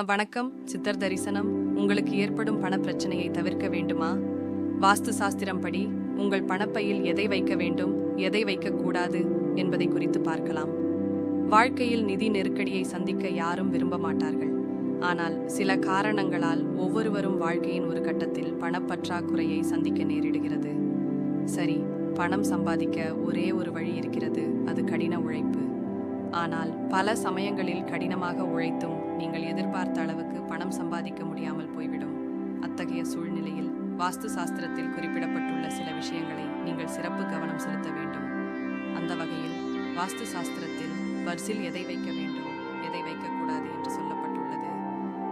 வணக்கம் சித்தர் தரிசனம். உங்களுக்கு ஏற்படும் பண பிரச்சனையை தவிர்க்க வேண்டுமா? வாஸ்து சாஸ்திரம் படி உங்கள் பணப்பையில் எதை வைக்க வேண்டும் எதை வைக்கக்கூடாது என்பதை குறித்து பார்க்கலாம். வாழ்க்கையில் நிதி நெருக்கடியை சந்திக்க யாரும் விரும்ப மாட்டார்கள். ஆனால் சில காரணங்களால் ஒவ்வொருவரும் வாழ்க்கையின் ஒரு கட்டத்தில் பணப்பற்றாக்குறையை சந்திக்க நேரிடுகிறது. சரி பணம் சம்பாதிக்க ஒரே ஒரு வழி இருக்கிறது அது கடின உழைப்பு. ஆனால் பல சமயங்களில் கடினமாக உழைத்தும் நீங்கள் எதிர்பார்த்த அளவுக்கு பணம் சம்பாதிக்க முடியாமல் போய்விடும். அத்தகைய சூழ்நிலையில் வாஸ்து சாஸ்திரத்தில் குறிப்பிடப்பட்டுள்ள சில விஷயங்களை நீங்கள் சிறப்பு கவனம் செலுத்த வேண்டும். அந்த வகையில் வாஸ்து சாஸ்திரத்தில் பர்சில் எதை வைக்க வேண்டும் எதை வைக்கக்கூடாது என்று சொல்லப்பட்டுள்ளது.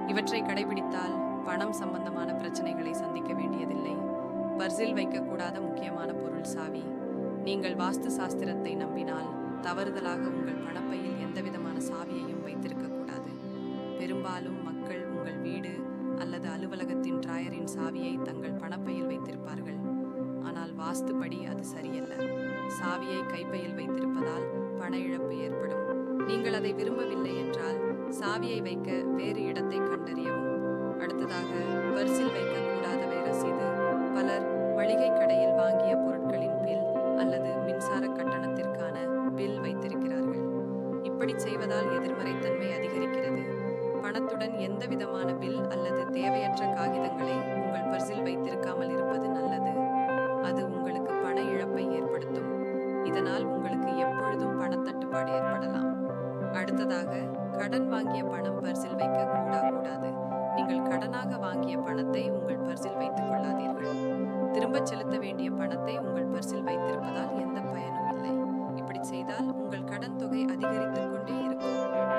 இவற்றை கடைபிடித்தால் பணம் சம்பந்தமான பிரச்சனைகளை சந்திக்க வேண்டியதில்லை. பர்சில் வைக்கக்கூடாத முக்கியமான பொருள் சாவி. நீங்கள் வாஸ்து சாஸ்திரத்தை நம்பினால் தவறுதலாக உங்கள் பணப்பையில் எந்தவிதமான சாவியையும் வைத்திருக்க கூடாது. பெரும்பாலும் மக்கள் உங்கள் வீடு அல்லது அலுவலகத்தின் டிராயரின் சாவியை தங்கள் பணப்பையில் வைத்திருப்பார்கள். ஆனால் வாஸ்துபடி அது சரியல்ல. சாவியை கைப்பையில் வைத்திருப்பதால் பண இழப்பு ஏற்படும். நீங்கள் அதை விரும்பவில்லை என்றால் சாவியை வைக்க வேறு இடத்தை கண்டறியவும். அடுத்ததாக பர்ஸ் இப்படி செய்வதால் எதிர்மறைத்தன்மை அதிகரிக்கிறது. பணத்துடன் எந்த விதமான பில் அல்லது தேவையற்ற காகிதங்களை உங்கள் பர்சில் வைத்திருக்காமல் இருப்பது நல்லது. அது உங்களுக்கு பண இழப்பை ஏற்படுத்தும். இதனால் உங்களுக்கு எப்பொழுதும் பணத்தட்டுப்பாடு ஏற்படலாம். அடுத்ததாக கடன் வாங்கிய பணம் பர்சில் வைக்க கூடா கூடாது. நீங்கள் கடனாக வாங்கிய பணத்தை உங்கள் பர்சில் வைத்துக் கொள்ளாதீர்கள். திரும்பச் செலுத்த வேண்டிய பணத்தை உங்கள் பர்சில் வைத்திருப்பதால் எந்த பயனும் இல்லை. இப்படி செய்தால் உங்கள் கடன் தொகை அதிகரித்து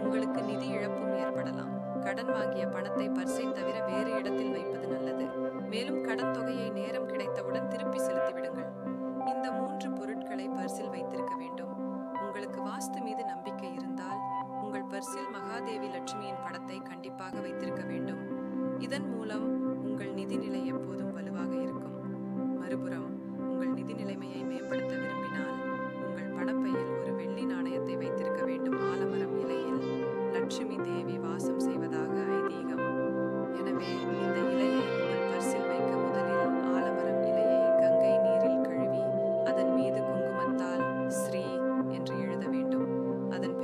உங்களுக்கு நிதி இழப்பும் ஏற்படலாம். கடன் வாங்கிய பணத்தை பர்சை தவிர வேறு இடத்தில் வைப்பது நல்லது. மேலும் கடன் தொகையை நேரம் கிடைத்தவுடன் திருப்பி செலுத்திவிடுங்கள். இந்த மூன்று பொருட்களை பர்சில் வைத்திருக்க வேண்டும். உங்களுக்கு வாஸ்து மீது நம்பிக்கை இருந்தால் உங்கள் பர்சில் மகாதேவி லட்சுமியின் படத்தை கண்டிப்பாக வைத்திருக்க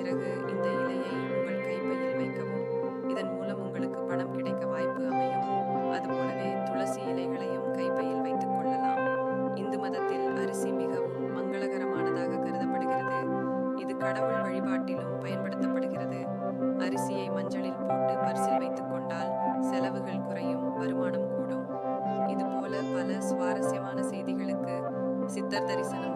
பிறகு இந்த இலையை உங்கள் கைப்பையில் வைக்கவும். இதன் மூலம் உங்களுக்கு பணம் கிடைக்க வாய்ப்பு அமையும். அதுபோலவே துளசி இலைகளையும் கைப்பையில் வைத்துக் கொள்ளலாம். இந்து மதத்தில் அரிசி மிகவும் மங்களகரமானதாக கருதப்படுகிறது. இது கடவுள் வழிபாட்டிலும் பயன்படுத்தப்படுகிறது. அரிசியை மஞ்சளில் போட்டு பரிசில் வைத்துக் கொண்டால் செலவுகள் குறையும் வருமானம் கூடும். இதுபோல பல சுவாரஸ்யமான செய்திகளுக்கு சித்தர் தரிசனம்